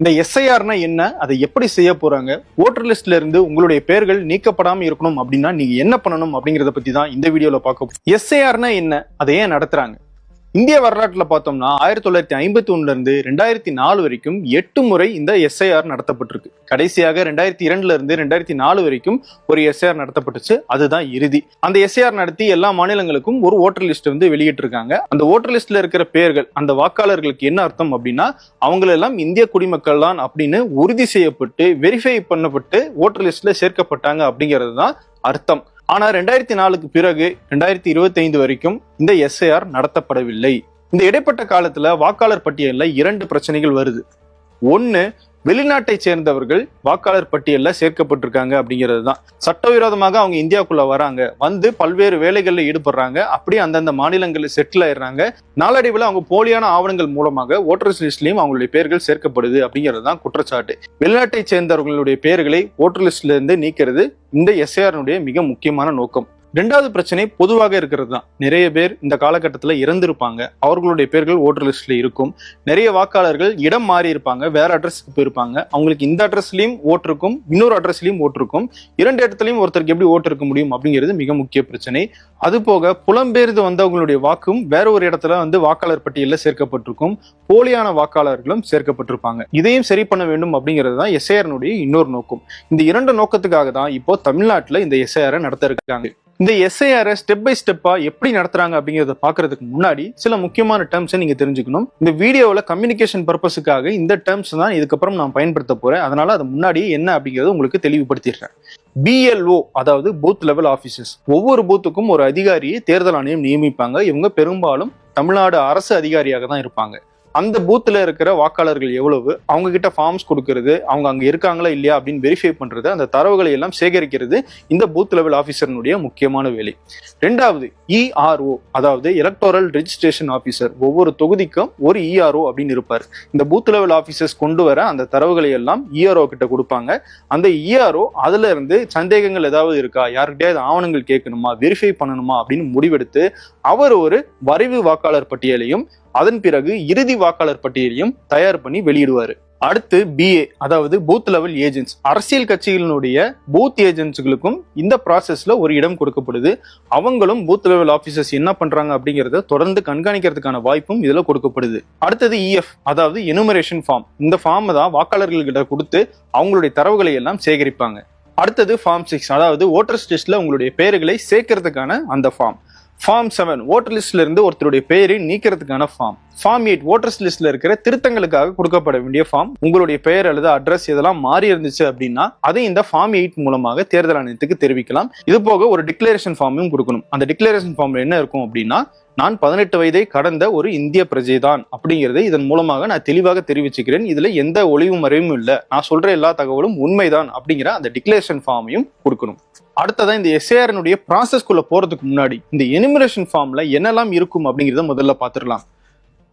இந்த எஸ்ஐஆர்னா என்ன? அதை எப்படி செய்ய போறாங்க? ஓட்டர் லிஸ்ட்ல இருந்து உங்களுடைய பெயர்கள் நீக்கப்படாமல் இருக்கணும் அப்படின்னா நீங்க என்ன பண்ணணும் அப்படிங்கறத பத்தி தான் இந்த வீடியோல பார்க்க எஸ்ஐஆர்னா என்ன? அதை ஏன் நடத்துறாங்க? இந்திய வரலாற்றில் பார்த்தோம்னா ஆயிரத்தி தொள்ளாயிரத்தி ஐம்பத்தி ஒன்றுலேருந்து ரெண்டாயிரத்தி நாலு வரைக்கும் எட்டு முறை இந்த எஸ்ஐஆர் நடத்தப்பட்டிருக்கு. கடைசியாக ரெண்டாயிரத்தி இரண்டுலேருந்து ரெண்டாயிரத்தி நாலு வரைக்கும் ஒரு எஸ்ஐஆர் நடத்தப்பட்டுச்சு. அதுதான் இறுதி. அந்த எஸ்ஐஆர் நடத்தி எல்லா மாநிலங்களுக்கும் ஒரு ஓட்டர் லிஸ்ட் வந்து வெளியிட்டிருக்காங்க. அந்த ஓட்டர் லிஸ்ட்ல இருக்கிற பெயர்கள் அந்த வாக்காளர்களுக்கு என்ன அர்த்தம் அப்படின்னா அவங்களெல்லாம் இந்திய குடிமக்கள் தான் அப்படின்னு உறுதி செய்யப்பட்டு வெரிஃபை பண்ணப்பட்டு ஓட்டர் லிஸ்ட்ல சேர்க்கப்பட்டாங்க அப்படிங்கிறது தான் அர்த்தம். ஆனால் ரெண்டாயிரத்தி நாலுக்கு பிறகு ரெண்டாயிரத்தி இருபத்தி ஐந்து வரைக்கும் இந்த எஸ்ஐஆர் நடத்தப்படவில்லை. இந்த இடைப்பட்ட காலத்தில் வாக்காளர் பட்டியலில் இரண்டு பிரச்சனைகள் வருது. ஒன்னு வெளிநாட்டை சேர்ந்தவர்கள் வாக்காளர் பட்டியலில் சேர்க்கப்பட்டிருக்காங்க அப்படிங்கிறது தான். சட்டவிரோதமாக அவங்க இந்தியாவுக்குள்ள வராங்க. வந்து பல்வேறு வேலைகளில் ஈடுபடுறாங்க. அப்படியே அந்தந்த மாநிலங்களில் செட்டில் ஆயிடுறாங்க. நாளடைவில் அவங்க போலியான ஆவணங்கள் மூலமாக ஓட்டர்ஸ் லிஸ்ட்லையும் அவங்களுடைய பெயர்கள் சேர்க்கப்படுது அப்படிங்கிறது தான் குற்றச்சாட்டு. வெளிநாட்டை சேர்ந்தவர்களுடைய பெயர்களை ஓட்டர் லிஸ்ட்ல இருந்து நீக்கிறது இந்த எஸ்ஐஆருடைய மிக முக்கியமான நோக்கம். ரெண்டாவது பிரச்சனை பொதுவாக இருக்கிறது தான் நிறைய பேர் இந்த காலகட்டத்தில் இறந்திருப்பாங்க. அவர்களுடைய பேர்கள் ஓட்டர் லிஸ்ட்ல இருக்கும். நிறைய வாக்காளர்கள் இடம் மாறி இருப்பாங்க. வேற அட்ரஸ்க்கு போயிருப்பாங்க. அவங்களுக்கு இந்த அட்ரஸ்லயும் ஓட்டிருக்கும் இன்னொரு அட்ரஸ்லயும் ஓட்டிருக்கும் இரண்டு இடத்துலையும் ஒருத்தருக்கு எப்படி ஓட்டு இருக்க முடியும் அப்படிங்கிறது மிக முக்கிய பிரச்சனை. அது போக புலம்பெயர்ந்து வந்தவங்களுடைய வாக்கும் வேற ஒரு இடத்துல வந்து வாக்காளர் பட்டியலில் சேர்க்கப்பட்டிருக்கும். போலியான வாக்காளர்களும் சேர்க்கப்பட்டிருப்பாங்க. இதையும் சரி பண்ண வேண்டும் அப்படிங்கிறது தான் எஸ்ஐஆர்னுடைய இன்னொரு நோக்கம். இந்த இரண்டு நோக்கத்துக்காக தான் இப்போ தமிழ்நாட்டில் இந்த எஸ்ஐஆரை நடத்த இருக்காங்க. இந்த எஸ்ஐஆரை ஸ்டெப் பை ஸ்டெப்பா எப்படி நடத்துறாங்க அப்படிங்கறத பாக்குறதுக்கு முன்னாடி சில முக்கியமான டேர்ம்ஸை நீங்க தெரிஞ்சுக்கணும். இந்த வீடியோவில் கம்யூனிகேஷன் பர்பஸுக்காக இந்த டேர்ம்ஸ் தான் இதுக்கப்புறம் நான் பயன்படுத்த போறேன். அதனால அது முன்னாடி என்ன அப்படிங்கறத உங்களுக்கு தெளிவுபடுத்திடுறேன். பிஎல்ஓ அதாவது பூத் லெவல் ஆபீசர்ஸ் ஒவ்வொரு பூத்துக்கும் ஒரு அதிகாரியை தேர்தல் ஆணையம் நியமிப்பாங்க. இவங்க பெரும்பாலும் தமிழ்நாடு அரசு அதிகாரியாக தான் இருப்பாங்க. அந்த பூத்தில் இருக்கிற வாக்காளர்கள் எவ்வளவு? அவங்க கிட்ட ஃபார்ம்ஸ் கொடுக்கறது அவங்க அங்கே இருக்காங்களா இல்லையா அப்படின்னு வெரிஃபை பண்ணுறது அந்த தரவுகளை எல்லாம் சேகரிக்கிறது இந்த பூத் லெவல் ஆஃபீஸர்னுடைய முக்கியமான வேலை. ரெண்டாவது இஆர்ஓ அதாவது எலக்டோரல் ரெஜிஸ்ட்ரேஷன் ஆஃபீஸர் ஒவ்வொரு தொகுதிக்கும் ஒரு இஆர்ஓ அப்படின்னு இருப்பார். இந்த பூத் லெவல் ஆஃபீஸர்ஸ் கொண்டு வர அந்த தரவுகளை எல்லாம் இஆர்ஓ கிட்ட கொடுப்பாங்க. அந்த இஆர்ஓ அதுல இருந்து சந்தேகங்கள் ஏதாவது இருக்கா? யாருக்கிட்டையாவது ஆவணங்கள் கேட்கணுமா? வெரிஃபை பண்ணணுமா? அப்படின்னு முடிவெடுத்து அவர் ஒரு வரைவு வாக்காளர் பட்டியலையும் அதன் பிறகு இறுதி வாக்காளர் பட்டியலையும் தயார் பண்ணி வெளியிடுவாரு. அடுத்து பிஏ அதாவது பூத் லெவல் ஏஜென்ட்ஸ் அரசியல் கட்சிகளினுடைய பூத் ஏஜென்ட்ஸுகளுக்கும் இந்த ப்ராசஸ்ல ஒரு இடம் கொடுக்கப்படுது. அவங்களும் பூத் லெவல் ஆபீசர்ஸ் என்ன பண்றாங்க அப்படிங்கறத தொடர்ந்து கண்காணிக்கிறதுக்கான வாய்ப்பும் இதுல கொடுக்கப்படுது. அடுத்தது இஎஃப் அதாவது எனுமரேஷன் ஃபார்ம் இந்த ஃபார்ம் தான் வாக்காளர்கள்கிட்ட கொடுத்து அவங்களுடைய தரவுகளை எல்லாம் சேகரிப்பாங்க. அடுத்தது ஃபார்ம் சிக்ஸ் அதாவது ஓட்டர்ஸ் லிஸ்ட்ல உங்களுடைய பெயர்களை சேர்க்கறதுக்கான அந்த ஃபார்ம் ஃபார்ம் செவன் ஓட்டர் லிஸ்ட்ல இருந்து ஒருத்தருடைய பெயரை நீக்கிறதுக்கான ஃபார்ம் ஃபார்ம் எயிட் ஓட்டர்ஸ் லிஸ்ட்ல இருக்கிற திருத்தங்களுக்காக கொடுக்கப்பட வேண்டிய ஃபார்ம் உங்களுடைய பெயர் அல்லது அட்ரஸ் இதெல்லாம் மாறி இருந்துச்சு அப்படின்னா அதை இந்த ஃபார்ம் எயிட் மூலமாக தேர்தல் ஆணையத்துக்கு தெரிவிக்கலாம். இது போக ஒரு டிக்ளரேஷன் ஃபார்மையும் கொடுக்கணும். அந்த டிக்ளரேஷன் ஃபார்ம்ல என்ன இருக்கும் அப்படின்னா நான் பதினெட்டு வயதை கடந்த ஒரு இந்திய பிரஜை தான் அப்படிங்கறதை இதன் மூலமாக நான் தெளிவாக தெரிவிச்சுக்கிறேன். இதுல எந்த ஒளிவு மறைவும் இல்லை. நான் சொல்ற எல்லா தகவலும் உண்மைதான் அப்படிங்கிற அந்த டிக்ளரேஷன் ஃபார்மையும் கொடுக்கணும். அடுத்ததான் இந்த எஸ்ஏஆர்னுடைய ப்ராசஸ்க்குள்ள போறதுக்கு முன்னாடி இந்த எனிமரேஷன் ஃபார்ம்ல என்னெல்லாம் இருக்கும் அப்படிங்கிறத முதல்ல பார்த்துடலாம்.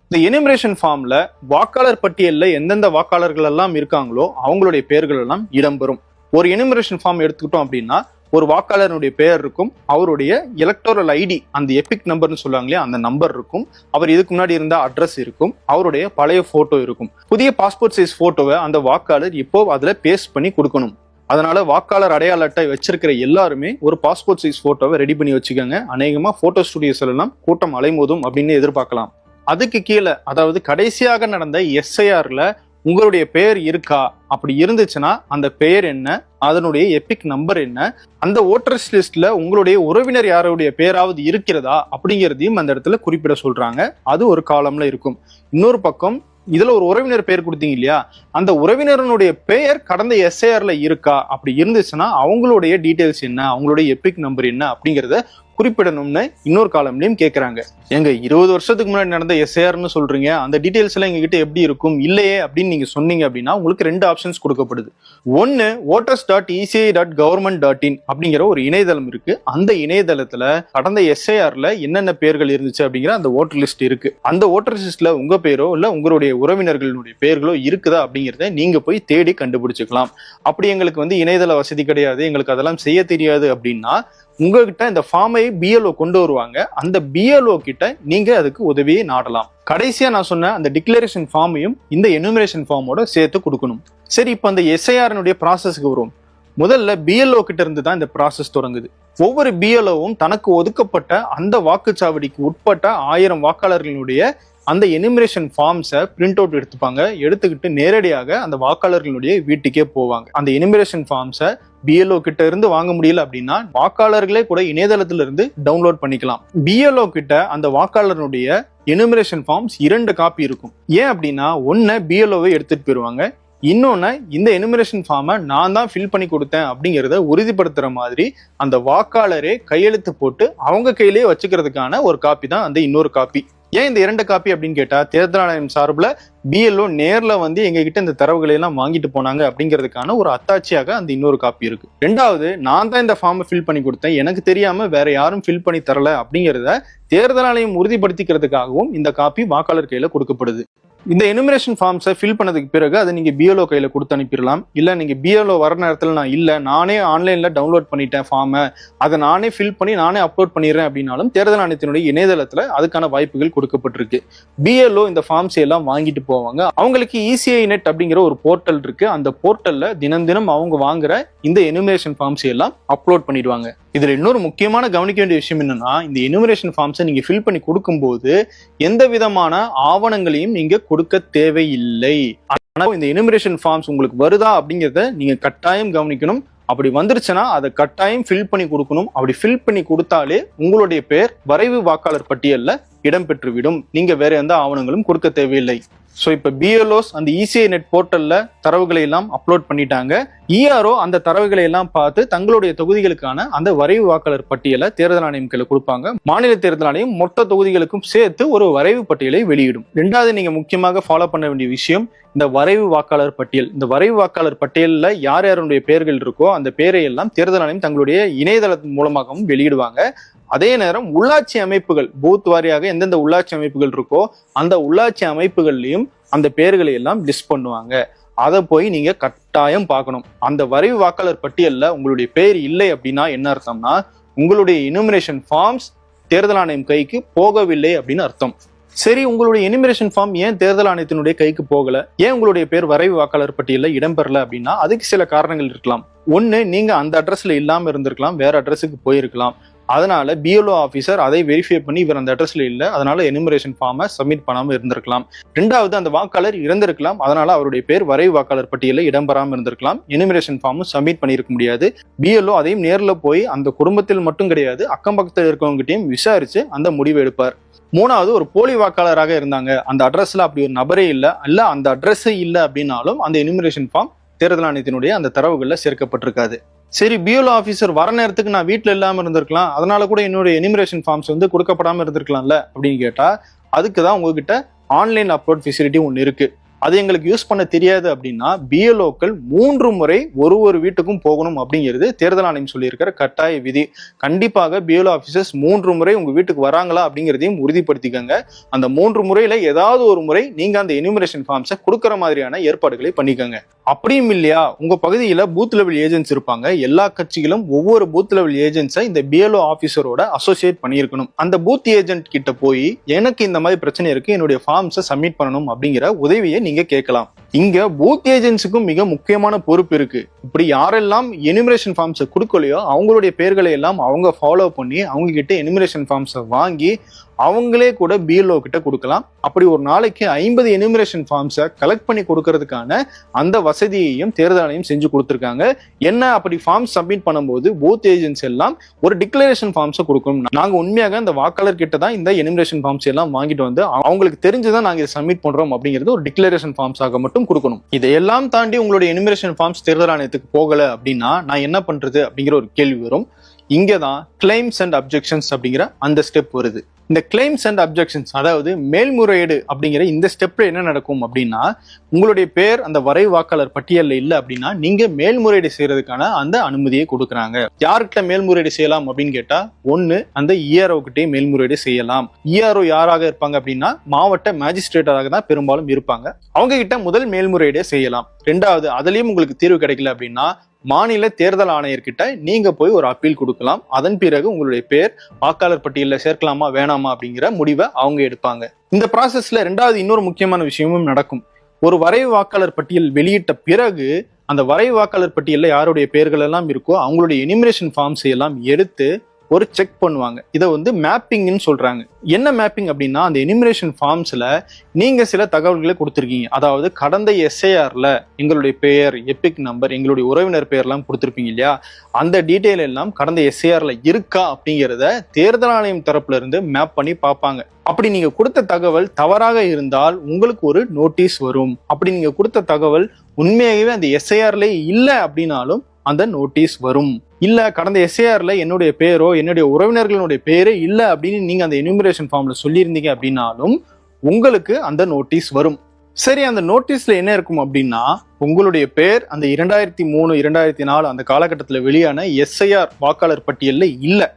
இந்த எனிமிரேஷன் ஃபார்ம்ல வாக்காளர் பட்டியலில் எந்தெந்த வாக்காளர்கள் எல்லாம் இருக்காங்களோ அவங்களுடைய பெயர்கள் எல்லாம் இடம்பெறும். ஒரு எனிமிரேஷன் ஃபார்ம் எடுத்துக்கிட்டோம் அப்படின்னா ஒரு வாக்காளருடைய பெயர் இருக்கும் அவருடைய எலக்டோரல் ஐடி அந்த எபிக் நம்பர்னு சொல்லுவாங்களே அந்த நம்பர் இருக்கும். அவர் இதுக்கு முன்னாடி இருந்த அட்ரஸ் இருக்கும் அவருடைய பழைய போட்டோ இருக்கும். புதிய பாஸ்போர்ட் சைஸ் போட்டோவை அந்த வாக்காளர் இப்போ அதுல பேஸ்ட் பண்ணி கொடுக்கணும். அதனால வாக்காளர் அடையாள அட்டை வச்சிருக்கிற எல்லாருமே ஒரு பாஸ்போர்ட் சைஸ் போட்டோவை ரெடி பண்ணி வச்சுக்கோங்க. அநேகமா போட்டோ ஸ்டுடியோஸ்ல எல்லாம் கூட்டம் அலைமோதும் அப்படின்னு எதிர்பார்க்கலாம். அதுக்கு கீழே அதாவது கடைசியாக நடந்த எஸ்ஐஆர்ல உங்களுடைய பெயர் இருக்கா? அப்படி இருந்துச்சுன்னா அந்த பெயர் என்ன? அதனுடைய எபிக் நம்பர் என்ன? அந்த ஓட்டர்ஸ் லிஸ்ட்ல உங்களுடைய உறவினர் யாருடைய பெயராவது இருக்கிறதா? அப்படிங்கிறதையும் அந்த இடத்துல குறிப்பிட சொல்றாங்க. அது ஒரு காலம்ல இருக்கும். இன்னொரு பக்கம் இதுல ஒரு உறவினர் பெயர் கொடுத்தீங்க இல்லையா? அந்த உறவினரனுடைய பெயர் கடந்த எஸ்ஐஆர்ல இருக்கா? அப்படி இருந்துச்சுன்னா அவங்களுடைய டீட்டெயில்ஸ் என்ன? அவங்களுடைய எபிக் நம்பர் என்ன? அப்படிங்கறத குறிப்பிடணும்னு இன்னொரு காலம்லயும் கேட்குறாங்க எங்க இருபது வருஷத்துக்கு முன்னாடி நடந்த எஸ்ஏஆர்னு சொல்றீங்க அந்த டீடைல்ஸ் எல்லாம் எங்ககிட்ட எப்படி இருக்கும் இல்லையே அப்படின்னு நீங்க சொன்னீங்க அப்படின்னா உங்களுக்கு ரெண்டு ஆப்ஷன்ஸ் கொடுக்கப்படுது. ஒன்னு voters dot ECI dot government dot in அப்படிங்கிற ஒரு இணையதளம் இருக்கு. அந்த இணையதளத்துல கடந்த எஸ்ஏஆர்ல என்னென்ன பேர்கள் இருந்துச்சு அப்படிங்கிற அந்த ஓட்டர் லிஸ்ட் இருக்கு. அந்த ஓட்டர் லிஸ்ட்ல உங்க பேரோ இல்ல உங்களுடைய உறவினர்களுடைய பேர்களோ இருக்குதா அப்படிங்கிறத நீங்க போய் தேடி கண்டுபிடிச்சுக்கலாம். அப்படி எங்களுக்கு வந்து இணையதள வசதி கிடையாது எங்களுக்கு அதெல்லாம் செய்ய தெரியாது அப்படின்னா உங்ககிட்ட இந்த ஃபார்மை பிஎல்ஓ கொண்டு வருவாங்க. அந்த பிஎல்ஓ கிட்ட நீங்க அதுக்கு உதவியை நாடலாம். கடைசியா நான் சொன்ன அந்த டிக்ளரேஷன் ஃபார்மையும் இந்த எனுமரேஷன் ஃபார்மோட சேர்த்து கொடுக்கணும். சரி இப்போ அந்த எஸ்ஐஆர்னுடைய ப்ராசஸ்க்கு வரும் முதல்ல பிஎல்ஓ கிட்ட இருந்து தான் இந்த ப்ராசஸ் தொடங்குது. ஒவ்வொரு பிஎல்ஓவும் தனக்கு ஒதுக்கப்பட்ட அந்த வாக்குச்சாவடிக்கு உட்பட்ட ஆயிரம் வாக்காளர்களுடைய அந்த எனிமரேஷன் ஃபார்ம்ஸை பிரிண்ட் அவுட் எடுத்துப்பாங்க. எடுத்துக்கிட்டு நேரடியாக அந்த வாக்காளர்களுடைய வீட்டுக்கே போவாங்க. அந்த எனிமரேஷன் ஃபார்ம்ஸை பிஎல்ஓ கிட்ட இருந்து வாங்க முடியல அப்படின்னா வாக்காளர்களே கூட இணையதளத்துல இருந்து டவுன்லோட் பண்ணிக்கலாம் பிஎல்ஓ கிட்ட அந்த வாக்காளருடைய எனுமரேஷன் ஃபார்ம்ஸ் இரண்டு காப்பி இருக்கும். ஏன் அப்படின்னா ஒன்னு பிஎல்ஓவை எடுத்துட்டு போயிருவாங்க. இன்னொன்னு இந்த எனுமரேஷன் ஃபார்மை நான் தான் ஃபில் பண்ணி கொடுத்தேன் அப்படிங்கிறத உறுதிப்படுத்துற மாதிரி அந்த வாக்காளரே கையெழுத்து போட்டு அவங்க கையிலேயே வச்சுக்கிறதுக்கான ஒரு காப்பி தான் அந்த இன்னொரு காப்பி ஏன் இந்த இரண்டு காப்பி அப்படின்னு கேட்டா தேர்தல் ஆணையம் சார்பில் பிஎல்ஓ நேரில் வந்து எங்ககிட்ட இந்த தரவுகளை எல்லாம் வாங்கிட்டு போனாங்க அப்படிங்கிறதுக்கான ஒரு அத்தாட்சியாக அந்த இன்னொரு காப்பி இருக்கு. ரெண்டாவது நான் தான் இந்த ஃபார்மை ஃபில் பண்ணி கொடுத்தேன். எனக்கு தெரியாம வேற யாரும் ஃபில் பண்ணி தரல அப்படிங்கிறத தேர்தல் ஆணையம் உறுதிப்படுத்திக்கிறதுக்காகவும் இந்த காப்பி வாக்காளர் கையில கொடுக்கப்படுது. இந்த எனுமரேஷன் ஃபார்ம்ஸை ஃபில் பண்ணதுக்கு பிறகு அதை நீங்கள் பிஎல்ஓ கையில் கொடுத்து அனுப்பிடலாம். இல்லை நீங்கள் பிஎல்ஓ வர நேரத்தில் நான் இல்லை நானே ஆன்லைனில் டவுன்லோட் பண்ணிட்டேன் ஃபார்மை அதை நானே ஃபில் பண்ணி நானே அப்லோட் பண்ணிடுறேன் அப்படின்னாலும் தேர்தல் ஆணையத்தினுடைய இணையதளத்தில் அதுக்கான வாய்ப்புகள் கொடுக்கப்பட்டிருக்கு. பிஎல்ஓ இந்த ஃபார்ம்ஸ் எல்லாம் வாங்கிட்டு போவாங்க. அவங்களுக்கு இசிஐ நெட் அப்படிங்கிற ஒரு போர்ட்டல் இருக்குது அந்த போர்ட்டலில் தினம் தினம் அவங்க வாங்குற இந்த எனுமரேஷன் ஃபார்ம்ஸ் எல்லாம் அப்லோட் பண்ணிடுவாங்க. இதில் இன்னொரு முக்கியமான கவனிக்க வேண்டிய விஷயம் என்னன்னா இந்த எனுமரேஷன் ஃபார்ம்ஸை நீங்கள் ஃபில் பண்ணி கொடுக்கும்போது எந்த விதமான ஆவணங்களையும் நீங்கள் கொடுக்க தேவையில்லை. ஆனால் இந்த எனுமரேஷன் ஃபார்ம்ஸ் உங்களுக்கு வருதா அப்படிங்கிறத நீங்க கட்டாயம் கவனிக்கணும். அப்படி வந்துருச்சுன்னா அதை கட்டாயம் ஃபில் பண்ணி கொடுக்கணும். அப்படி ஃபில் பண்ணி கொடுத்தாலே உங்களுடைய பேர் வரைவு வாக்காளர் பட்டியலில் இடம்பெற்றுவிடும். நீங்க வேற எந்த ஆவணங்களும் கொடுக்க தேவையில்லை. ஸோ இப்போ பிஎல்ஓஸ் அந்த இசிஐ நெட் போர்ட்டலில் தரவுகளை எல்லாம் அப்லோட் பண்ணிட்டாங்க. இஆர்ஓ அந்த தரவுகளை எல்லாம் பார்த்து தங்களுடைய தொகுதிகளுக்கான அந்த வரைவு வாக்காளர் பட்டியலை தேர்தல் ஆணையம் கையில கொடுப்பாங்க. மாநில தேர்தல் ஆணையம் மொத்த தொகுதிகளுக்கும் சேர்த்து ஒரு வரைவு பட்டியலை வெளியிடும். ரெண்டாவது நீங்கள் முக்கியமாக ஃபாலோ பண்ண வேண்டிய விஷயம் இந்த வரைவு வாக்காளர் பட்டியல். இந்த வரைவு வாக்காளர் பட்டியலில் யார் யாருடைய பெயர்கள் இருக்கோ அந்த பேரை எல்லாம் தேர்தல் ஆணையம் தங்களுடைய இணையதளத்தின் மூலமாகவும் வெளியிடுவாங்க. அதே நேரம் உள்ளாட்சி அமைப்புகள் பூத் வாரியாக எந்தெந்த உள்ளாட்சி அமைப்புகள் இருக்கோ அந்த உள்ளாட்சி அமைப்புகள்லையும் அந்த பேர்களை எல்லாம் லிஸ்ட் பண்ணுவாங்க. அதை போய் நீங்க கட்டாயம் பார்க்கணும். அந்த வரைவு வாக்காளர் பட்டியல்ல உங்களுடைய பேர் இல்லை அப்படின்னா என்ன அர்த்தம்னா உங்களுடைய இனுமினேஷன் ஃபார்ம்ஸ் தேர்தல் ஆணையம் கைக்கு போகவில்லை அப்படின்னு அர்த்தம். சரி உங்களுடைய எனிமிரேஷன் ஃபார்ம் ஏன் தேர்தல் ஆணையத்தினுடைய கைக்கு போகல? ஏன் உங்களுடைய பேர் வரைவு வாக்காளர் பட்டியலில் இடம்பெறல அப்படின்னா அதுக்கு சில காரணங்கள் இருக்கலாம். ஒன்று நீங்கள் அந்த அட்ரஸில் இல்லாமல் இருந்திருக்கலாம் வேற அட்ரஸுக்கு போயிருக்கலாம். அதனால பிஎல்ஓ ஆஃபீஸர் அதை வெரிஃபை பண்ணி இவர் அந்த அட்ரஸ்ல இல்ல. அதனால எனுமரேஷன் ஃபார்மை சப்மிட் பண்ணாமல் இருந்திருக்கலாம். ரெண்டாவது அந்த வாக்காளர் இறந்திருக்கலாம் அதனால அவருடைய பேர் வரைவு வாக்காளர் பட்டியலில் இடம்பெறாமல் இருந்திருக்கலாம். எனுமரேஷன் ஃபார்மும் சப்மிட் பண்ணியிருக்க முடியாது. பிஎல்ஓ அதையும் நேரில் போய் அந்த குடும்பத்தில் மட்டும் கிடையாது அக்கம் பக்கத்தில் இருக்கவங்ககிட்டையும் விசாரிச்சு அந்த முடிவு எடுப்பார். மூணாவது ஒரு போலி வாக்காளராக இருந்தாங்க. அந்த அட்ரஸ்ல அப்படி ஒரு நபரே இல்லை. அல்ல அந்த அட்ரஸ் இல்லை அப்படின்னாலும் அந்த எனுமரேஷன் ஃபார்ம் தேர்தல் ஆணையத்தினுடைய அந்த தரவுகளில் சேர்க்கப்பட்டிருக்காது. சரி பிஎல்ஓ ஆஃபீஸர் வர நேரத்துக்கு நான் வீட்டில் இல்லாமல் இருந்திருக்கலாம். அதனால கூட என்னுடைய எனிமரேஷன் ஃபார்ம்ஸ் வந்து கொடுக்கப்படாமல் இருந்திருக்கலாம்ல அப்படின்னு கேட்டால் அதுக்கு தான் உங்ககிட்ட ஆன்லைன் அப்லோட் ஃபெசிலிட்டி ஒன்று இருக்குது அது எங்களுக்கு யூஸ் பண்ண தெரியாது அப்படின்னா பிஎல்ஓக்கள் மூன்று முறை ஒரு ஒரு வீட்டுக்கும் போகணும் அப்படிங்கிறது தேர்தல் ஆணையம் சொல்லியிருக்கிற கட்டாய விதி. கண்டிப்பாக பிஎல்ஓ ஆஃபீஸர்ஸ் மூன்று முறை உங்க வீட்டுக்கு வராங்களா அப்படிங்கிறதையும் உறுதிப்படுத்திக்கங்க. அந்த மூன்று முறையில ஏதாவது ஒரு முறை நீங்க அந்த எனிமரேஷன் ஃபார்ம்ஸை கொடுக்குற மாதிரியான ஏற்பாடுகளை பண்ணிக்கோங்க. அப்படியும் இல்லையா? உங்க பகுதியில பூத் லெவல் ஏஜென்ட்ஸ் இருப்பாங்க. எல்லா கட்சிகளும் ஒவ்வொரு பூத் லெவல் ஏஜென்ட்ஸை இந்த பிஎல்ஓ ஆஃபீஸரோட அசோசியேட் பண்ணியிருக்கணும். அந்த பூத் ஏஜென்ட் கிட்ட போய் எனக்கு இந்த மாதிரி பிரச்சனை இருக்கு. என்னுடைய ஃபார்ம்ஸை சப்மிட் பண்ணணும். அப்படிங்கிற உதவியை நீங்க கேட்கலாம். இங்க பூத் ஏஜென்ட்ஸுக்கும் மிக முக்கியமான பொறுப்பு இருக்கு. இப்படி யாரெல்லாம் எனிமரேஷன் ஃபார்ம்ஸை கொடுக்கலையோ அவங்களுடைய பேர்களை எல்லாம் அவங்க ஃபாலோ பண்ணி அவங்க கிட்ட எனிமரேஷன் ஃபார்ம்ஸை வாங்கி அவங்களே கூட பிஎல்ஓ கிட்ட கொடுக்கலாம். அப்படி ஒரு நாளைக்கு ஐம்பது எனிமரேஷன் ஃபார்ம்ஸை கலெக்ட் பண்ணி கொடுக்கறதுக்கான அந்த வசதியையும் தேர்தல் ஆணையம் செஞ்சு கொடுத்துருக்காங்க. என்ன அப்படி ஃபார்ம் சப்மிட் பண்ணும்போது போத் ஏஜென்ட்ஸ் எல்லாம் ஒரு டிக்ளரேஷன் ஃபார்ம்ஸை கொடுக்கணும். நாங்கள் உண்மையாக இந்த வாக்காளர் கிட்ட தான் இந்த எனிமரேஷன் ஃபார்ம்ஸ் எல்லாம் வாங்கிட்டு வந்து அவங்களுக்கு தெரிஞ்சுதான் நாங்கள் இதை சப்மிட் பண்றோம் அப்படிங்கிறது ஒரு டிக்ளரேஷன் ஃபார்ம்ஸாக மட்டும் கொடுக்கணும். இதையெல்லாம் தாண்டி உங்களுடைய எனிமரேஷன் ஃபார்ம்ஸ் தேர்தல் ஆணையத்துக்கு போகல அப்படின்னா நான் என்ன பண்றது அப்படிங்கிற ஒரு கேள்வி வரும். இங்கே தான் கிளைம்ஸ் அண்ட் அப்ஜெக்ஷன்ஸ் அப்படிங்கிற அந்த ஸ்டெப் வருது. இந்த கிளைம்ஸ் அண்ட் அப்ஜெக்ஷன்ஸ் அதாவது மேல்முறையீடு அப்படிங்கிற இந்த ஸ்டெப்ல என்ன நடக்கும் அப்படின்னா உங்களுடைய பேர் அந்த வரை வாக்காளர் பட்டியலில் இல்லை அப்படின்னா நீங்க மேல்முறையீடு செய்யறதுக்கான அந்த அனுமதியை கொடுக்குறாங்க. யார்கிட்ட மேல்முறையீடு செய்யலாம் அப்படின்னு கேட்டா ஒன்னு அந்த இஆர்ஓகிட்டே மேல்முறையீடு செய்யலாம். இஆர்ஓ யாராக இருப்பாங்க அப்படின்னா மாவட்ட மேஜிஸ்ட்ரேட்டராக தான் பெரும்பாலும் இருப்பாங்க. அவங்க கிட்ட முதல் மேல்முறையீடு செய்யலாம். ரெண்டாவது அதுலயும் உங்களுக்கு தீர்வு கிடைக்கல அப்படின்னா மாநில தேர்தல் ஆணையர்கிட்ட நீங்க போய் ஒரு அப்பீல் கொடுக்கலாம். அதன் பிறகு உங்களுடைய பேர் வாக்காளர் பட்டியலில் சேர்க்கலாமா வேணாமா அப்படிங்கிற முடிவை அவங்க எடுப்பாங்க. இந்த ப்ராசஸ்ல ரெண்டாவது இன்னொரு முக்கியமான விஷயமும் நடக்கும். ஒரு வரைவு வாக்காளர் பட்டியல் வெளியிட்ட பிறகு அந்த வரைவு வாக்காளர் பட்டியலில் யாருடைய பெயர்கள் எல்லாம் இருக்கோ அவங்களுடைய எனிமினேஷன் ஃபார்ம்ஸ் எல்லாம் எடுத்து ஒரு செக் பண்ணுவாங்க. இதை வந்து மேப்பிங்னு சொல்றாங்க. என்ன மேப்பிங் அப்படின்னா அந்த எனிமினேஷன் ஃபார்ம்ஸ்ல நீங்க சில தகவல்களை கொடுத்துருக்கீங்க. அதாவது கடந்த எஸ்ஐஆர்ல எங்களுடைய பெயர் எபிக் நம்பர் எங்களுடைய உறவினர் பெயர்லாம் கொடுத்துருப்பீங்க இல்லையா? அந்த டீட்டெயில் எல்லாம் கடந்த எஸ்ஐஆர்ல இருக்கா அப்படிங்கிறத தேர்தல் ஆணையம் தரப்புல இருந்து மேப் பண்ணி பார்ப்பாங்க. அப்படி நீங்க கொடுத்த தகவல் தவறாக இருந்தால் உங்களுக்கு ஒரு நோட்டீஸ் வரும். அப்படி நீங்க கொடுத்த தகவல் உண்மையாகவே அந்த எஸ்ஐஆர்ல இல்லை அப்படின்னாலும் அந்த நோட்டீஸ் வரும். இல்ல கடந்த எஸ்ஏஆர்ல என்னுடைய பேரோ என்னுடைய உறவினர்களுடைய பேரே இல்ல அப்படின்னு நீங்க அந்த எனுமரேஷன் ஃபார்ம்ல சொல்லியிருந்தீங்க அப்படின்னாலும் உங்களுக்கு அந்த நோட்டீஸ் வரும். சரி அந்த நோட்டீஸ்ல என்ன இருக்கும் அப்படின்னா உங்களுடைய பேர் அந்த இரண்டாயிரத்தி மூணு இரண்டாயிரத்தி நாலு அந்த காலகட்டத்தில் வெளியான எஸ்ஐஆர் வாக்காளர் பட்டியலில் இல்லை.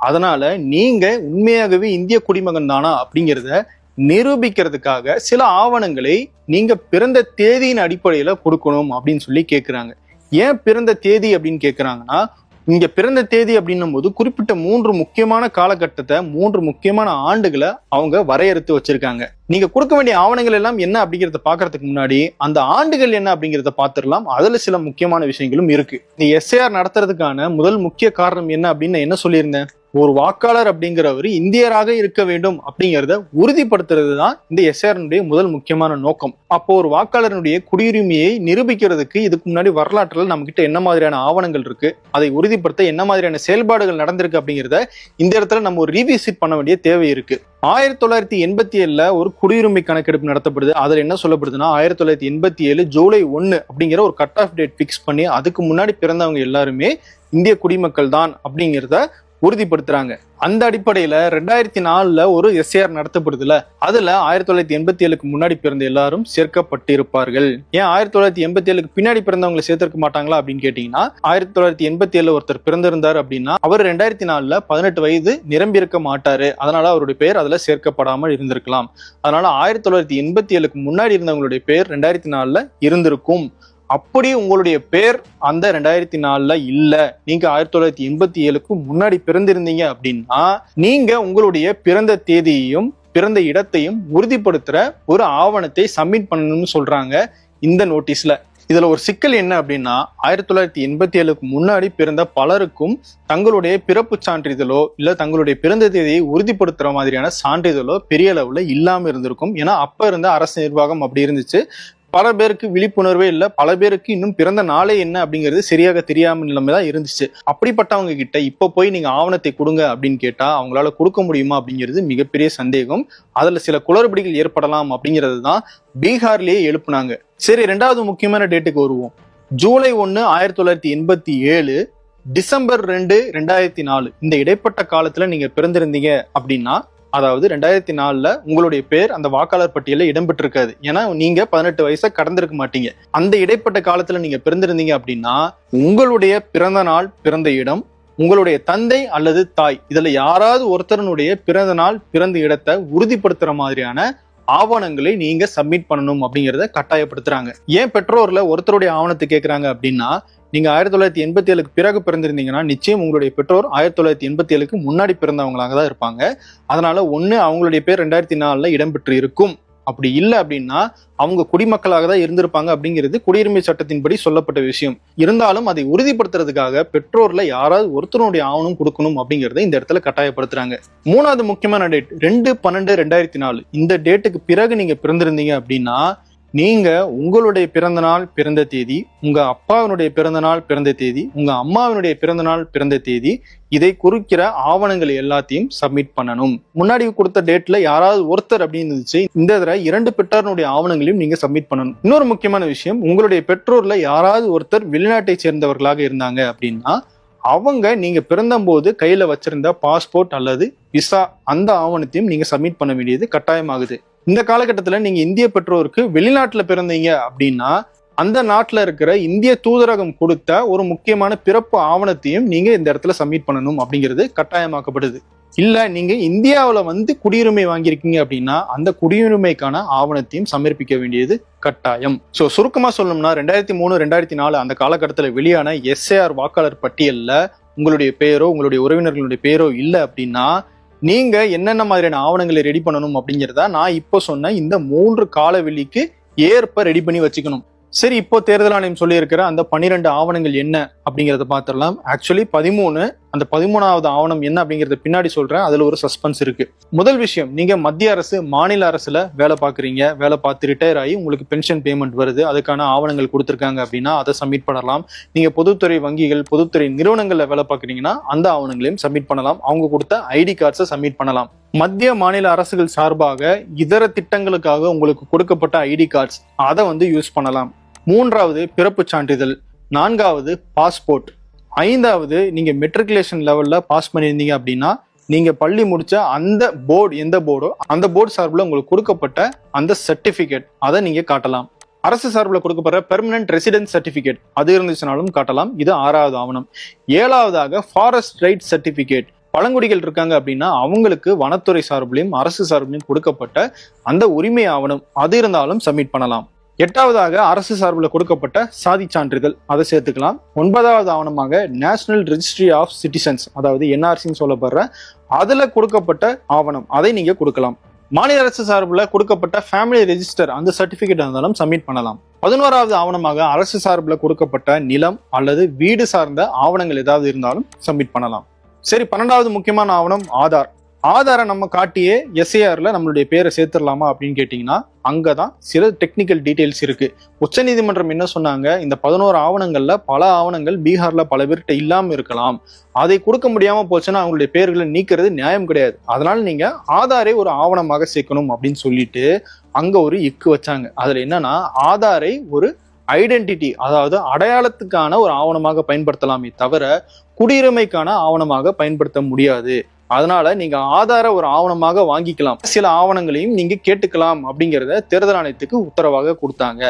அதனால நீங்க உண்மையாகவே இந்திய குடிமகன் தானா அப்படிங்கிறத நிரூபிக்கிறதுக்காக சில ஆவணங்களை நீங்க பிறந்த தேதியின் அடிப்படையில கொடுக்கணும் அப்படின்னு சொல்லி கேட்குறாங்க ஏன் பிறந்த தேதி அப்படின்னு கேட்குறாங்கன்னா இங்க பிறந்த தேதி அப்படின்னும் போது குறிப்பிட்ட மூன்று முக்கியமான காலகட்டத்தை மூன்று முக்கியமான ஆண்டுகளை அவங்க வரையறுத்து வச்சிருக்காங்க. நீங்க கொடுக்க வேண்டிய ஆவணங்கள் எல்லாம் என்ன அப்படிங்கறத பாக்குறதுக்கு முன்னாடி அந்த ஆண்டுகள் என்ன அப்படிங்கறத பாத்துடலாம் அதுல சில முக்கியமான விஷயங்களும் இருக்கு. இந்த எஸ்ஏஆர் நடத்துறதுக்கான முதல் முக்கிய காரணம் என்ன அப்படின்னு என்ன சொல்லியிருந்தேன்? ஒரு வாக்காளர் அப்படிங்கிறவர் இந்தியராக இருக்க வேண்டும் அப்படிங்கிறத உறுதிப்படுத்துறது தான் இந்த எஸ்ஆர்னுடைய முதல் முக்கியமான நோக்கம். அப்போ ஒரு வாக்காளருடைய குடியுரிமையை நிரூபிக்கிறதுக்கு இதுக்கு முன்னாடி வரலாற்றில் நம்ம கிட்ட என்ன மாதிரியான ஆவணங்கள் இருக்கு அதை உறுதிப்படுத்த என்ன மாதிரியான செயல்பாடுகள் நடந்திருக்கு அப்படிங்கிறத இந்த இடத்துல நம்ம ஒரு ரீவிசிட் பண்ண வேண்டிய தேவை இருக்கு. ஆயிரத்தி தொள்ளாயிரத்தி எண்பத்தி ஏழுல ஒரு குடியுரிமை கணக்கெடுப்பு நடத்தப்படுது. அதுல என்ன சொல்லப்படுதுன்னா ஆயிரத்தி தொள்ளாயிரத்தி எண்பத்தி ஏழு ஜூலை ஒன்னு அப்படிங்கிற ஒரு கட் ஆஃப் டேட் பிக்ஸ் பண்ணி அதுக்கு முன்னாடி பிறந்தவங்க எல்லாருமே இந்திய குடிமக்கள் தான் அப்படிங்கிறத உறுதிப்படுத்துறாங்க. அந்த அடிப்படையில ரெண்டாயிரத்தி நாலுல ஒரு எஸ்ஏஆர் நடத்தப்படுதுல அதுல ஆயிரத்தி தொள்ளாயிரத்தி எண்பத்தி ஏழுக்கு முன்னாடி பிறந்த எல்லாரும் சேர்க்கப்பட்டிருப்பார்கள். ஏன் ஆயிரத்தி தொள்ளாயிரத்தி எண்பத்தி ஏழுக்கு பின்னாடி பிறந்தவங்களை சேர்த்திருக்க மாட்டாங்களா அப்படின்னு கேட்டீங்கன்னா ஆயிரத்தி தொள்ளாயிரத்தி எண்பத்தி ஏழுல ஒருத்தர் பிறந்திருந்தார் அப்படின்னா அவர் ரெண்டாயிரத்தி நாலுல பதினெட்டு வயது நிரம்பியிருக்க மாட்டாரு. அதனால அவருடைய பேர் அதுல சேர்க்கப்படாமல் இருந்திருக்கலாம். அதனால ஆயிரத்தி தொள்ளாயிரத்தி எண்பத்தி ஏழுக்கு முன்னாடி இருந்தவங்களுடைய பேர் ரெண்டாயிரத்தி நாலுல இருந்திருக்கும். அப்படி உங்களுடைய பேர் அந்த ரெண்டாயிரத்தி நாலுல இல்ல. நீங்க ஆயிரத்தி தொள்ளாயிரத்தி எண்பத்தி ஏழுக்கு முன்னாடி பிறந்திருந்தீங்க அப்படின்னா நீங்க உங்களுடைய பிறந்த தேதியையும் பிறந்த இடத்தையும் உறுதிப்படுத்துற ஒரு ஆவணத்தை சப்மிட் பண்ணணும்னு சொல்றாங்க இந்த நோட்டீஸ்ல இதுல ஒரு சிக்கல் என்ன அப்படின்னா ஆயிரத்தி தொள்ளாயிரத்தி எண்பத்தி ஏழுக்கு முன்னாடி பிறந்த பலருக்கும் தங்களுடைய பிறப்பு சான்றிதழோ இல்ல தங்களுடைய பிறந்த தேதியை உறுதிப்படுத்துற மாதிரியான சான்றிதழோ பெரிய அளவுல இல்லாம இருந்திருக்கும். ஏன்னா அப்ப இருந்த அரசு நிர்வாகம் அப்படி இருந்துச்சு. பல பேருக்கு விழிப்புணர்வே இல்லை. பல பேருக்கு இன்னும் பிறந்த நாளே என்ன அப்படிங்கிறது சரியாக தெரியாம நிலைமை தான் இருந்துச்சு. அப்படிப்பட்டவங்க கிட்ட இப்ப போய் நீங்க ஆவணத்தை கொடுங்க அப்படின்னு கேட்டா அவங்களால கொடுக்க முடியுமா அப்படிங்கிறது மிகப்பெரிய சந்தேகம். அதுல சில குளறுபடிகள் ஏற்படலாம் அப்படிங்கிறது தான் பீகார்லயே எழுப்புனாங்க. சரி ரெண்டாவது முக்கியமான டேட்டுக்கு வருவோம். ஜூலை ஒன்று ஆயிரத்தி தொள்ளாயிரத்தி எண்பத்தி ஏழு டிசம்பர் ரெண்டு ரெண்டாயிரத்தி நாலு. இந்த இடைப்பட்ட காலத்துல நீங்க பிறந்திருந்தீங்க அப்படின்னா அதாவது ரெண்டாயிரத்தி நாலுல உங்களுடைய பேர் அந்த வாக்காளர் பட்டியலில் இடம்பெற்றிருக்காது. ஏன்னா நீங்க பதினெட்டு வயசை கடந்திருக்க மாட்டீங்க. அந்த இடைப்பட்ட காலத்துல நீங்க பிறந்திருந்தீங்க அப்படின்னா உங்களுடைய பிறந்த நாள் பிறந்த இடம் உங்களுடைய தந்தை அல்லது தாய் இதுல யாராவது ஒருத்தரனுடைய பிறந்த நாள் பிறந்த இடத்தை உறுதிப்படுத்துற மாதிரியான ஆவணங்களை நீங்க சப்மிட் பண்ணணும் அப்படிங்கறத கட்டாயப்படுத்துறாங்க. ஏன் பெற்றோர்ல ஒருத்தருடைய ஆவணத்தை கேட்கறாங்க அப்படின்னா நீங்கள் ஆயிரத்தி தொள்ளாயிரத்தி எண்பத்தி ஏழுக்கு பிறகு பிறந்திருந்தீங்கன்னா நிச்சயம் உங்களுடைய பெற்றோர் ஆயிரத்தி தொள்ளாயிரத்தி எண்பத்தி ஏழுக்கு முன்னாடி பிறந்தவங்களாக தான் இருப்பாங்க. அதனால ஒன்று அவங்களுடைய பேர் ரெண்டாயிரத்தி நாலில் இடம்பெற்று இருக்கும். அப்படி இல்லை அப்படின்னா அவங்க குடிமக்களாக தான் இருந்திருப்பாங்க அப்படிங்கிறது குடியுரிமை சட்டத்தின்படி சொல்லப்பட்ட விஷயம். இருந்தாலும் அதை உறுதிப்படுத்துறதுக்காக பெற்றோர்ல யாராவது ஒருத்தருடைய ஆவணம் கொடுக்கணும் அப்படிங்கறத இந்த இடத்துல கட்டாயப்படுத்துறாங்க. மூணாவது முக்கியமான டேட் ரெண்டு பன்னெண்டு ரெண்டாயிரத்தி நாலு இந்த டேட்டுக்கு பிறகு நீங்க பிறந்திருந்தீங்க அப்படின்னா நீங்க உங்களுடைய பிறந்த நாள் பிறந்த தேதி உங்க அப்பாவினுடைய பிறந்த நாள் பிறந்த தேதி உங்க அம்மாவினுடைய பிறந்த நாள் பிறந்த தேதி இதை குறிக்கிற ஆவணங்கள் எல்லாத்தையும் சப்மிட் பண்ணணும். முன்னாடி கொடுத்த டேட்ல யாராவது ஒருத்தர் அப்படின்னு இருந்துச்சு இந்த தடவை இரண்டு பெற்றாருடைய ஆவணங்களையும் நீங்க சப்மிட் பண்ணணும். இன்னொரு முக்கியமான விஷயம் உங்களுடைய பெற்றோர்ல யாராவது ஒருத்தர் வெளிநாட்டை சேர்ந்தவர்களாக இருந்தாங்க அப்படின்னா அவங்க நீங்க பிறந்தபோது கையில வச்சிருந்த பாஸ்போர்ட் அல்லது விசா அந்த ஆவணத்தையும் நீங்க சப்மிட் பண்ண வேண்டியது கட்டாயமாகுது. இந்த காலகட்டத்தில் நீங்கள் இந்திய பெற்றோருக்கு வெளிநாட்டில் பிறந்தீங்க அப்படின்னா அந்த நாட்டில் இருக்கிற இந்திய தூதரகம் கொடுத்த ஒரு முக்கியமான பிறப்பு ஆவணத்தையும் நீங்கள் இந்த இடத்துல சப்மிட் பண்ணணும் அப்படிங்கிறது கட்டாயமாக்கப்படுது. இல்லை நீங்கள் இந்தியாவில் வந்து குடியுரிமை வாங்கியிருக்கீங்க அப்படின்னா அந்த குடியுரிமைக்கான ஆவணத்தையும் சமர்ப்பிக்க வேண்டியது கட்டாயம். ஸோ சுருக்கமாக சொல்லணும்னா ரெண்டாயிரத்தி மூணு ரெண்டாயிரத்தி நாலு அந்த காலகட்டத்தில் வெளியான எஸ்ஏஆர் வாக்காளர் பட்டியலில் உங்களுடைய பெயரோ உங்களுடைய உறவினர்களுடைய பேரோ இல்லை அப்படின்னா நீங்க என்னென்ன மாதிரியான ஆவணங்களை ரெடி பண்ணணும் அப்படிங்கிறத நான் இப்போ சொன்ன இந்த மூன்று காலவெளிக்கு ஏற்ப ரெடி பண்ணி வச்சுக்கணும். சரி இப்போ தேர்தல் ஆணையம் சொல்லியிருக்கிற அந்த பன்னிரெண்டு ஆவணங்கள் என்ன அப்படிங்கறத பார்த்துடலாம். ஆக்சுவலி பதிமூணு அந்த பதிமூணாவது ஆவணம் என்ன அப்படிங்கறத பின்னாடி சொல்றேன். அதுல ஒரு சஸ்பென்ஸ் இருக்கு. முதல் விஷயம் நீங்க மத்திய அரசு மாநில அரசுல வேலை பார்க்குறீங்க. வேலை பார்த்து ரிட்டையர் ஆகி உங்களுக்கு பென்ஷன் பேமெண்ட் வருது. அதுக்கான ஆவணங்கள் கொடுத்துருக்காங்க அப்படின்னா அதை சப்மிட் பண்ணலாம். நீங்க பொதுத்துறை வங்கிகள் பொதுத்துறை நிறுவனங்கள்ல வேலை பார்க்குறீங்கன்னா அந்த ஆவணங்களையும் சப்மிட் பண்ணலாம். அவங்க கொடுத்த ஐடி கார்ட்ஸை சப்மிட் பண்ணலாம். மத்திய மாநில அரசுகள் சார்பாக இதர திட்டங்களுக்காக உங்களுக்கு கொடுக்கப்பட்ட ஐடி கார்ட்ஸ் அதை வந்து யூஸ் பண்ணலாம். மூன்றாவது பிறப்பு சான்றிதழ். நான்காவது பாஸ்போர்ட் ஐந்தாவது நீங்க மெட்ரிகுலேஷன் லெவல்ல பாஸ் பண்ணியிருந்தீங்க அப்படின்னா நீங்க பள்ளி முடிச்ச அந்த போர்டு எந்த போர்டோ அந்த போர்டு சார்பில் உங்களுக்கு கொடுக்கப்பட்ட அந்த சர்டிபிகேட் அதை நீங்க காட்டலாம். அரசு சார்பில் கொடுக்கப்படுற பெர்மனன்ட் ரெசிடென்ட் சர்டிபிகேட் அது இருந்துச்சுனாலும் காட்டலாம். இது ஆறாவது ஆவணம். ஏழாவதாக ஃபாரஸ்ட் ரைட் சர்டிபிகேட் பழங்குடிகள் இருக்காங்க அப்படின்னா அவங்களுக்கு வனத்துறை சார்பிலையும் அரசு சார்பிலையும் கொடுக்கப்பட்ட அந்த உரிமை ஆவணம். அது இருந்தாலும் சப்மிட் பண்ணலாம். எட்டாவதாக அரசு சார்பில் கொடுக்கப்பட்ட சாதி சான்றிதழ். அதை சேர்த்துக்கலாம். ஒன்பதாவது ஆவணமாக நேஷனல் ரெஜிஸ்ட்ரி ஆஃப் சிட்டிசன்ஸ் அதாவது என்ஆர்சின்னு சொல்லப்படுற அதில் கொடுக்கப்பட்ட ஆவணம். அதை நீங்கள் கொடுக்கலாம். மாநில அரசு சார்பில் கொடுக்கப்பட்ட ஃபேமிலி ரெஜிஸ்டர் அந்த சர்டிஃபிகேட் இருந்தாலும் சப்மிட் பண்ணலாம். பதினோராவது ஆவணமாக அரசு சார்பில் கொடுக்கப்பட்ட நிலம் அல்லது வீடு சார்ந்த ஆவணங்கள் ஏதாவது இருந்தாலும் சப்மிட் பண்ணலாம். சரி பன்னெண்டாவது முக்கியமான ஆவணம் ஆதார். ஆதாரை நம்ம காட்டியே எஸ்ஏஆர்ல நம்மளுடைய பேரை சேர்த்துடலாமா அப்படின்னு கேட்டீங்கன்னா அங்கதான் சில டெக்னிக்கல் டீடைல்ஸ் இருக்கு. உச்சநீதிமன்றம் என்ன சொன்னாங்க? இந்த பதினோரு ஆவணங்கள்ல பல ஆவணங்கள் பீகார்ல பல பேர்கிட்ட இல்லாம இருக்கலாம். அதை கொடுக்க முடியாம போச்சுன்னா அவங்களுடைய பேர்களை நீக்கிறது நியாயம் கிடையாது. அதனால நீங்க ஆதாரை ஒரு ஆவணமாக சேர்க்கணும் அப்படின்னு சொல்லிட்டு அங்க ஒரு இக்கு வச்சாங்க. அதுல என்னன்னா ஆதாரை ஒரு ஐடென்டிட்டி அதாவது அடையாளத்துக்கான ஒரு ஆவணமாக பயன்படுத்தலாமே தவிர குடியுரிமைக்கான ஆவணமாக பயன்படுத்த முடியாது. அதனால நீங்க ஆதார ஒரு ஆவணமாக வாங்கிக்கலாம். சில ஆவணங்களையும் நீங்க கேட்டுக்கலாம் அப்படிங்கறத தேர்தல் ஆணையத்துக்கு உத்தரவாக கொடுத்தாங்க.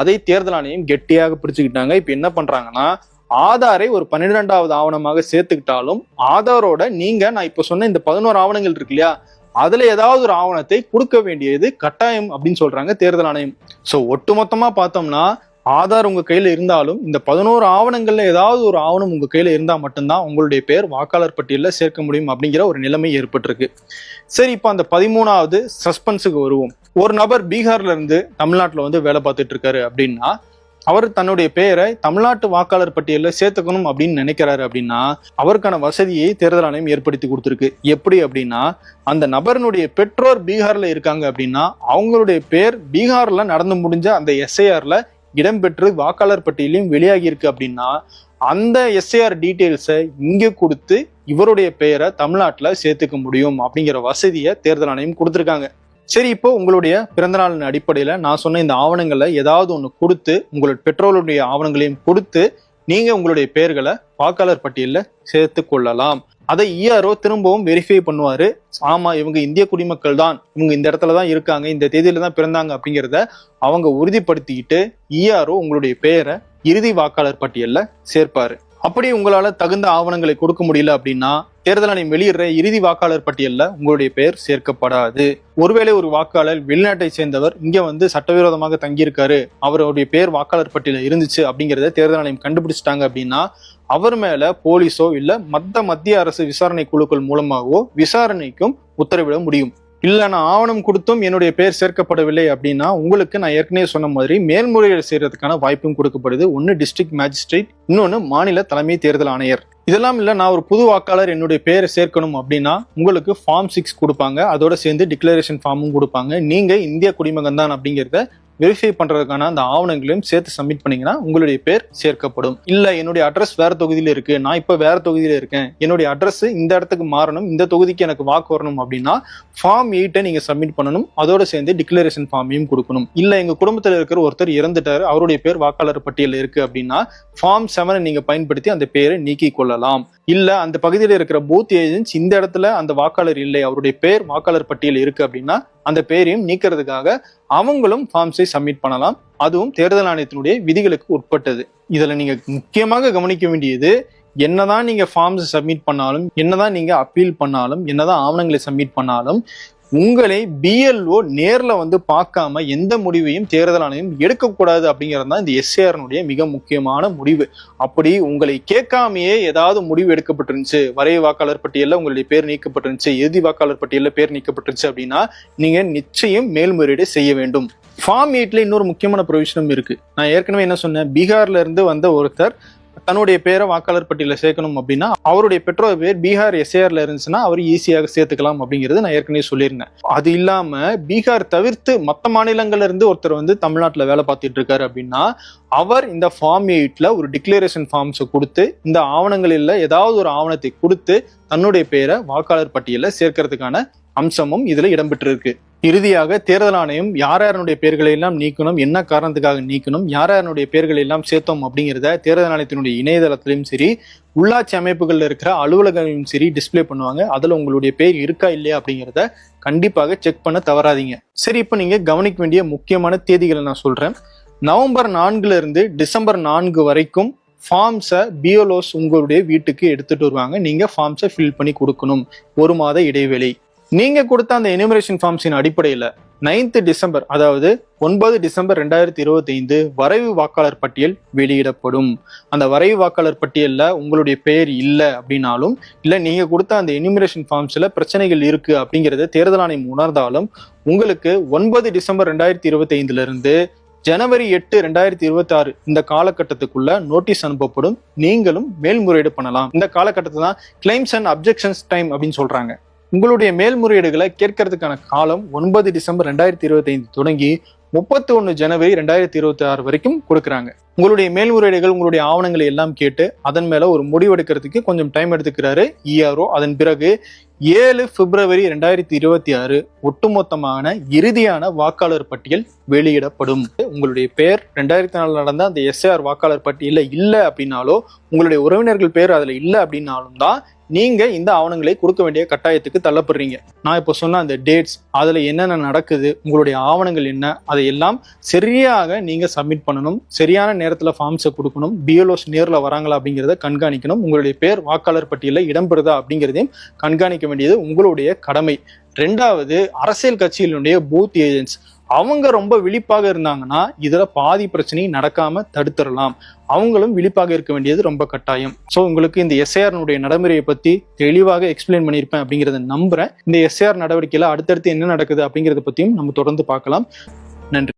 அதை தேர்தல் ஆணையம் கெட்டியாக பிடிச்சுக்கிட்டாங்க. இப்ப என்ன பண்றாங்கன்னா ஆதாரை ஒரு பன்னிரெண்டாவது ஆவணமாக சேர்த்துக்கிட்டாலும் ஆதாரோட நீங்க நான் இப்ப சொன்ன இந்த பதினோரு ஆவணங்கள் இருக்கு இல்லையா அதுல ஏதாவது ஒரு ஆவணத்தை கொடுக்க வேண்டியது கட்டாயம் அப்படின்னு சொல்றாங்க தேர்தல் ஆணையம். சோ ஒட்டுமொத்தமா பார்த்தோம்னா ஆதார் உங்க கையில இருந்தாலும் இந்த பதினோரு ஆவணங்கள்ல ஏதாவது ஒரு ஆவணம் உங்க கையில இருந்தா மட்டும்தான் உங்களுடைய பேர் வாக்காளர் பட்டியலில் சேர்க்க முடியும் அப்படிங்கிற ஒரு நிலைமை ஏற்பட்டிருக்கு. சரி இப்போ அந்த பதிமூணாவது சஸ்பென்ஸுக்கு வருவோம். ஒரு நபர் பீகார்ல இருந்து வந்து வேலை பார்த்துட்டு இருக்காரு அப்படின்னா அவர் தன்னுடைய பெயரை தமிழ்நாட்டு வாக்காளர் பட்டியலில் சேர்த்துக்கணும் அப்படின்னு நினைக்கிறாரு அப்படின்னா அவருக்கான வசதியை தேர்தல் ஆணையம் ஏற்படுத்தி கொடுத்துருக்கு. எப்படி அப்படின்னா அந்த நபரினுடைய பெற்றோர் பீகார்ல இருக்காங்க அப்படின்னா அவங்களுடைய பேர் பீகார்ல நடந்து முடிஞ்ச அந்த எஸ்ஐஆர்ல இடம்பெற்று வாக்காளர் பட்டியலையும் வெளியாகி இருக்கு அப்படின்னா அந்த எஸ்ஏஆர் டீட்டெயில்ஸை இங்கே கொடுத்து இவருடைய பெயரை தமிழ்நாட்டில் சேர்த்துக்க முடியும் அப்படிங்கிற வசதியை தேர்தல் ஆணையம் கொடுத்துருக்காங்க. சரி இப்போ உங்களுடைய பிறந்தநாளின் அடிப்படையில் நான் சொன்ன இந்த ஆவணங்களை ஏதாவது ஒன்று கொடுத்து உங்களுடைய பெற்றோருடைய ஆவணங்களையும் கொடுத்து நீங்கள் உங்களுடைய பெயர்களை வாக்காளர் பட்டியலில் சேர்த்து கொள்ளலாம். அதை இஆர்ஓ திரும்பவும் வெரிஃபை பண்ணுவாரு. ஆமா இவங்க இந்திய குடிமக்கள் தான். இவங்க இந்த இடத்துல தான் இருக்காங்க. இந்த தேதியில தான் பிறந்தாங்க அப்படிங்கிறத அவங்க உறுதிப்படுத்திக்கிட்டு இஆர்ஓ உங்களுடைய பெயரை இறுதி வாக்காளர் பட்டியலில் சேர்ப்பாரு. அப்படி உங்களால தகுந்த ஆவணங்களை கொடுக்க முடியல அப்படின்னா தேர்தல் ஆணையம் வெளியிடுற இறுதி வாக்காளர் பட்டியல்ல உங்களுடைய பெயர் சேர்க்கப்படாது. ஒருவேளை ஒரு வாக்காளர் வெளிநாட்டை சேர்ந்தவர் இங்க வந்து சட்டவிரோதமாக தங்கியிருக்காரு அவருடைய பெயர் வாக்காளர் பட்டியல இருந்துச்சு அப்படிங்கறத தேர்தல் ஆணையம் கண்டுபிடிச்சிட்டாங்க அப்படின்னா அவர் மேல போலீஸோ இல்ல மத்த மத்திய அரசு விசாரணை குழுக்கள் மூலமாகவோ விசாரணைக்கும் உத்தரவிட முடியும். இல்லை நான் ஆவணம் கொடுத்தும் என்னுடைய பேர் சேர்க்கப்படவில்லை அப்படின்னா உங்களுக்கு நான் ஏற்கனவே சொன்ன மாதிரி மேல்முறையீடு செய்யறதுக்கான வாய்ப்பும் கொடுக்கப்படுது. ஒன்று டிஸ்ட்ரிக்ட் மேஜிஸ்ட்ரேட் இன்னொன்று மாநில தலைமை தேர்தல் ஆணையர். இதெல்லாம் இல்லை நான் ஒரு புது வாக்காளர் என்னுடைய பேரை சேர்க்கணும் அப்படின்னா உங்களுக்கு ஃபார்ம் சிக்ஸ் கொடுப்பாங்க. அதோட சேர்ந்து டிக்ளரேஷன் ஃபார்மும் கொடுப்பாங்க. நீங்கள் இந்திய குடிமகன் தான் அப்படிங்கிறத வெரிஃபை பண்ணுறதுக்கான அந்த ஆவணங்களையும் சேர்த்து சப்மிட் பண்ணீங்கன்னா உங்களுடைய பேர் சேர்க்கப்படும். இல்லை என்னுடைய அட்ரஸ் வேறு தொகுதியில் இருக்குது நான் இப்போ வேறு தொகுதியில் இருக்கேன். என்னுடைய அட்ரஸ் இந்த இடத்துக்கு மாறணும். இந்த தொகுதிக்கு எனக்கு வாக்கு வரணும் அப்படின்னா ஃபார்ம் எயிட்டை நீங்கள் சப்மிட் பண்ணணும். அதோட சேர்ந்து டிக்ளரேஷன் ஃபார்மையும் கொடுக்கணும். இல்லை எங்கள் குடும்பத்தில் இருக்கிற ஒருத்தர் இறந்துட்டார். அவருடைய பேர் வாக்காளர் பட்டியலில் இருக்குது அப்படின்னா ஃபார்ம் செவனை நீங்கள் பயன்படுத்தி அந்த பேரை நீக்கிக் கொள்ளலாம். இல்ல அந்த பகுதியில் இருக்கிற பூத் ஏஜென்ட்ஸ் இந்த இடத்துல அந்த வாக்காளர் இல்லை. அவருடைய பேர் வாக்காளர் பட்டியல் இருக்கு அப்படின்னா அந்த பேரையும் நீக்கிறதுக்காக அவங்களும் ஃபார்ம்ஸை சப்மிட் பண்ணலாம். அதுவும் தேர்தல் ஆணையத்தினுடைய விதிகளுக்கு உட்பட்டது. இதுல நீங்க முக்கியமாக கவனிக்க வேண்டியது என்னதான் நீங்க ஃபார்ம்ஸ் சப்மிட் பண்ணாலும் என்னதான் நீங்க அப்பீல் பண்ணாலும் என்னதான் ஆவணங்களை சப்மிட் பண்ணாலும் உங்களை பிஎல்ஓ நேரில் வந்து பார்க்காம எந்த முடிவையும் தேர்தல் ஆணையம் எடுக்கக்கூடாது அப்படிங்கிறது தான் இந்த எஸ்ஏஆர்னுடைய மிக முக்கியமான முடிவு. அப்படி உங்களை கேட்காமையே ஏதாவது முடிவு எடுக்கப்பட்டிருந்துச்சு வரைய வாக்காளர் பட்டியலில் உங்களுடைய பேர் நீக்கப்பட்டிருந்துச்சு இறுதி வாக்காளர் பட்டியலில் பேர் நீக்கப்பட்டிருந்துச்சு அப்படின்னா நீங்கள் நிச்சயம் மேல்முறையீடு செய்ய வேண்டும். ஃபார்ம் எயிட்ல இன்னொரு முக்கியமான ப்ரொவிஷனும் இருக்கு. நான் ஏற்கனவே என்ன சொன்னேன்? பீகார்ல இருந்து வந்த ஒருத்தர் தன்னுடைய பேரை வாக்காளர் பட்டியலில் சேர்க்கணும் அப்படின்னா அவருடைய பெற்றோர் பேர் பீகார் எஸ்ஏஆர்ல இருந்துச்சுன்னா அவர் ஈஸியாக சேர்த்துக்கலாம் அப்படிங்கிறது நான் ஏற்கனவே சொல்லியிருந்தேன். அது இல்லாம பீகார் தவிர்த்து மற்ற மாநிலங்கள்ல இருந்து ஒருத்தர் வந்து தமிழ்நாட்டில் வேலை பார்த்துட்டு இருக்காரு அப்படின்னா அவர் இந்த ஃபார்ம் எயிட்ல ஒரு டிக்ளரேஷன் ஃபார்ம்ஸை கொடுத்து இந்த ஆவணங்களில் ஏதாவது ஒரு ஆவணத்தை கொடுத்து தன்னுடைய பேரை வாக்காளர் பட்டியலில் சேர்க்கறதுக்கான அம்சமும் இதுல இடம்பெற்றிருக்கு. இறுதியாக தேர்தல் ஆணையம் யார் யாருடைய பெயர்களை எல்லாம் நீக்கணும் என்ன காரணத்துக்காக நீக்கணும் யார் யாருடைய பேர்களை எல்லாம் சேர்த்தோம் அப்படிங்கிறத தேர்தல் ஆணையத்தினுடைய இணையதளத்திலும் சரி உள்ளாட்சி அமைப்புகளில் இருக்கிற அலுவலகங்களும் சரி டிஸ்ப்ளே பண்ணுவாங்க. அதுல உங்களுடைய பேர் இருக்கா இல்லையா அப்படிங்கிறத கண்டிப்பாக செக் பண்ண தவறாதீங்க. சரி இப்போ நீங்க கவனிக்க வேண்டிய முக்கியமான தேதிகளை நான் சொல்றேன். நவம்பர் நான்குல இருந்து டிசம்பர் நான்கு வரைக்கும் ஃபார்ம்ஸை பியோலோஸ் உங்களுடைய வீட்டுக்கு எடுத்துட்டு வருவாங்க. நீங்க ஃபார்ம்ஸை ஃபில் பண்ணி கொடுக்கணும். ஒரு மாத இடைவெளி. நீங்க கொடுத்த அந்த எனிமரேஷன் ஃபார்ம்ஸின் அடிப்படையில் நைன்த் டிசம்பர் அதாவது ஒன்பது டிசம்பர் ரெண்டாயிரத்தி இருபத்தி ஐந்து வரைவு வாக்காளர் பட்டியல் வெளியிடப்படும். அந்த வரைவு வாக்காளர் பட்டியலில் உங்களுடைய பெயர் இல்லை அப்படின்னாலும் இல்லை நீங்கள் கொடுத்த அந்த எனிமரேஷன் ஃபார்ம்ஸில் பிரச்சனைகள் இருக்குது அப்படிங்கிறத தேர்தல் ஆணையம் உணர்ந்தாலும் உங்களுக்கு ஒன்பது டிசம்பர் ரெண்டாயிரத்தி இருபத்தி ஐந்துலேருந்து ஜனவரி எட்டு ரெண்டாயிரத்தி இருபத்தி ஆறு இந்த காலகட்டத்துக்குள்ள நோட்டீஸ் அனுப்பப்படும். நீங்களும் மேல்முறையீடு பண்ணலாம். இந்த காலகட்டத்தை தான் கிளைம்ஸ் அண்ட் அப்ஜெக்ஷன்ஸ் டைம் அப்படின்னு சொல்றாங்க. உங்களுடைய மேல்முறையீடுகளை கேட்கறதுக்கான காலம் ஒன்பது டிசம்பர் ரெண்டாயிரத்தி இருபத்தி ஐந்து தொடங்கி முப்பத்தி ஒன்று ஜனவரி ரெண்டாயிரத்தி இருபத்தி ஆறு வரைக்கும் கொடுக்குறாங்க. உங்களுடைய மேல்முறையீடுகள் உங்களுடைய ஆவணங்களை எல்லாம் கேட்டு அதன் மேல ஒரு முடிவு எடுக்கிறதுக்கு கொஞ்சம் டைம் எடுத்துக்கிறாரு இஆர்ஓ அதன் பிறகு ஏழு பிப்ரவரி ரெண்டாயிரத்தி இருபத்தி ஆறு ஒட்டுமொத்தமான இறுதியான வாக்காளர் பட்டியல் வெளியிடப்படும். உங்களுடைய பெயர் ரெண்டாயிரத்தி நாலு நடந்த அந்த எஸ்ஏஆர் வாக்காளர் பட்டியலில் இல்லை அப்படின்னாலோ உங்களுடைய உறவினர்கள் பேர் அதில் இல்லை அப்படின்னாலும் தான் நீங்க இந்த ஆவணங்களை கொடுக்க வேண்டிய கட்டாயத்துக்கு தள்ளப்படுறீங்க. நான் இப்போ சொன்ன அந்த டேட்ஸ் அதுல என்னென்ன நடக்குது உங்களுடைய ஆவணங்கள் என்ன அதை எல்லாம் சரியாக நீங்க சப்மிட் பண்ணணும். சரியான நேரத்துல ஃபார்ம்ஸை கொடுக்கணும். பிஎல்ஓஸ் நேரில் வராங்களா அப்படிங்கிறத கண்காணிக்கணும். உங்களுடைய பேர் வாக்காளர் பட்டியலில் இடம்பெறுதா அப்படிங்கிறதையும் கண்காணிக்க வேண்டியது உங்களுடைய கடமை. ரெண்டாவது அரசியல் கட்சிகளுடைய பூத் ஏஜென்ட்ஸ் அவங்க ரொம்ப விழிப்பாக இருந்தாங்கன்னா இதுல பாதி பிரச்சனை நடக்காம தடுத்துடலாம். அவங்களும் விழிப்பாக இருக்க வேண்டியது ரொம்ப கட்டாயம். ஸோ உங்களுக்கு இந்த எஸ்ஏஆர்னுடைய நடைமுறையை பத்தி தெளிவாக எக்ஸ்பிளைன் பண்ணியிருப்பேன் அப்படிங்கிறத நம்புறேன். இந்த எஸ்ஏஆர் நடவடிக்கையில அடுத்தடுத்து என்ன நடக்குது அப்படிங்கிறத பத்தியும் நம்ம தொடர்ந்து பார்க்கலாம். நன்றி.